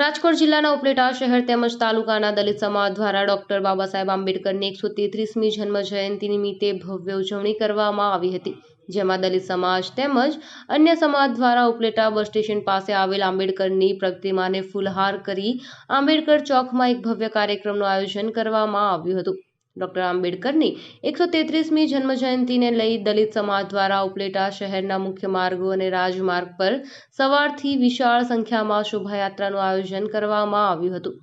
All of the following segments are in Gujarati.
રાજકોટ જિલ્લાના ઉપલેટા શહેર તેમજ તાલુકાના દલિત સમાજ દ્વારા ડોક્ટર બાબા સાહેબ આંબેડકરની એકસો તેત્રીસમી જન્મ જયંતિ નિમિત્તે ભવ્ય ઉજવણી કરવામાં આવી હતી, જેમાં દલિત સમાજ તેમજ અન્ય સમાજ દ્વારા ઉપલેટા બસ સ્ટેશન પાસે આવેલ આંબેડકરની પ્રતિમાને ફૂલહાર કરી આંબેડકર ચોકમાં એક ભવ્ય કાર્યક્રમનું આયોજન કરવામાં આવ્યું હતું. ડોક્ટર આંબેડકરની એકસો તેત્રીસમી જન્મજયંતિને લઈ દલિત સમાજ દ્વારા ઉપલેટા શહેરના મુખ્ય માર્ગો અને રાજમાર્ગ પર સવારથી વિશાળ સંખ્યામાં શોભાયાત્રાનું આયોજન કરવામાં આવ્યું હતું.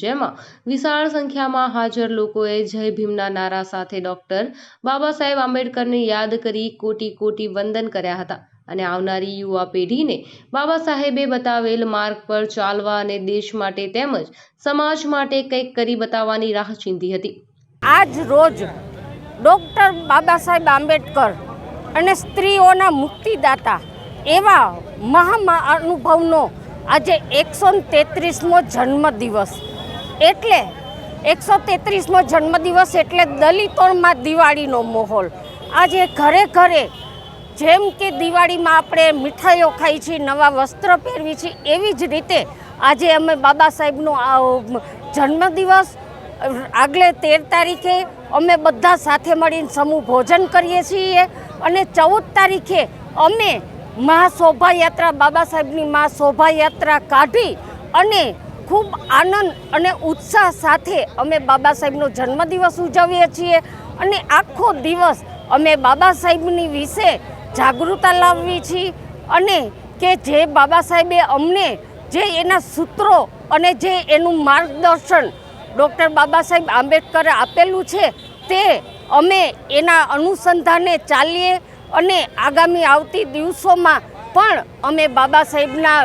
જેમાં વિશાળ સંખ્યામાં હાજર લોકોએ જય ભીમના નારા સાથે ડોક્ટર બાબા સાહેબ આંબેડકરને યાદ કરી કોટી કોટી વંદન કર્યા હતા અને આવનારી યુવા પેઢીને બાબા સાહેબે બતાવેલ માર્ગ પર ચાલવા અને દેશ માટે તેમજ સમાજ માટે કંઈક કરી બતાવવાની રાહ ચીંધી હતી. આજ રોજ ડૉક્ટર બાબા સાહેબ આંબેડકર અને સ્ત્રીઓના મુક્તિદાતા એવા મહામા અનુભવનો આજે એકસો તેત્રીસમો જન્મદિવસ. એટલે એકસો તેત્રીસમો જન્મદિવસ એટલે દલિતોમાં દિવાળીનો માહોલ. આજે ઘરે ઘરે જેમ કે દિવાળીમાં આપણે મીઠાઈઓ ખાઈ છીએ, નવા વસ્ત્ર પહેરવી છીએ, એવી જ રીતે આજે અમે બાબા સાહેબનો જન્મદિવસ આગલે તેર તારીખે અમે બધા સાથે મળીને સમૂહ ભોજન કરીએ છીએ અને ચૌદ તારીખે અમે મહા શોભાયાત્રા બાબા સાહેબની મહા શોભાયાત્રા કાઢી અને ખૂબ આનંદ અને ઉત્સાહ સાથે અમે બાબા સાહેબનો જન્મદિવસ ઉજવીએ છીએ અને આખો દિવસ અમે બાબા સાહેબની વિશે જાગૃતતા લાવવી છીએ અને કે જે બાબા સાહેબે અમને જે એના સૂત્રો અને જે એનું માર્ગદર્શન ડૉક્ટર બાબા સાહેબ આંબેડકરે આપેલું છે તે અમે એના અનુસંધાને ચાલીએ અને આગામી આવતી દિવસોમાં પણ અમે બાબા સાહેબના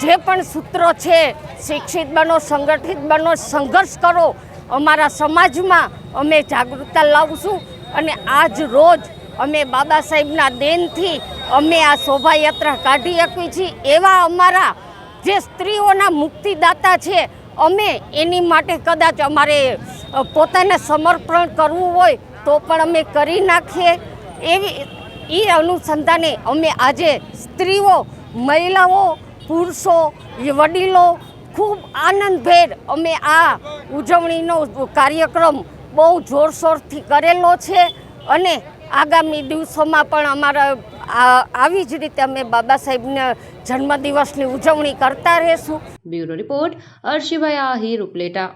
જે પણ સૂત્રો છે, શિક્ષિત બનો, સંગઠિત બનો, સંઘર્ષ કરો, અમારા સમાજમાં અમે જાગૃતતા લાવશું અને આજ રોજ અમે બાબા સાહેબના દેનથી અમે આ શોભાયાત્રા કાઢી શકીએ છીએ. એવા અમારા જે સ્ત્રીઓના મુક્તિદાતા છે અમે એની માટે કદાચ અમારે પોતાને સમર્પણ કરવું હોય તો પણ અમે કરી નાખીએ. એવી એ અનુસંધાને અમે આજે સ્ત્રીઓ, મહિલાઓ, પુરુષો વડીલો ખૂબ આનંદભેર અમે આ ઉજવણીનો કાર્યક્રમ બહુ જોરશોરથી કરેલો છે. અને આગામી દિવસોમાં પણ અમારા આવી જ રીતે અમે બાબા સાહેબના જન્મદિવસની ઉજવણી કરતા રહીશું. Bureau report, Arshibhai Ahir, Upleta.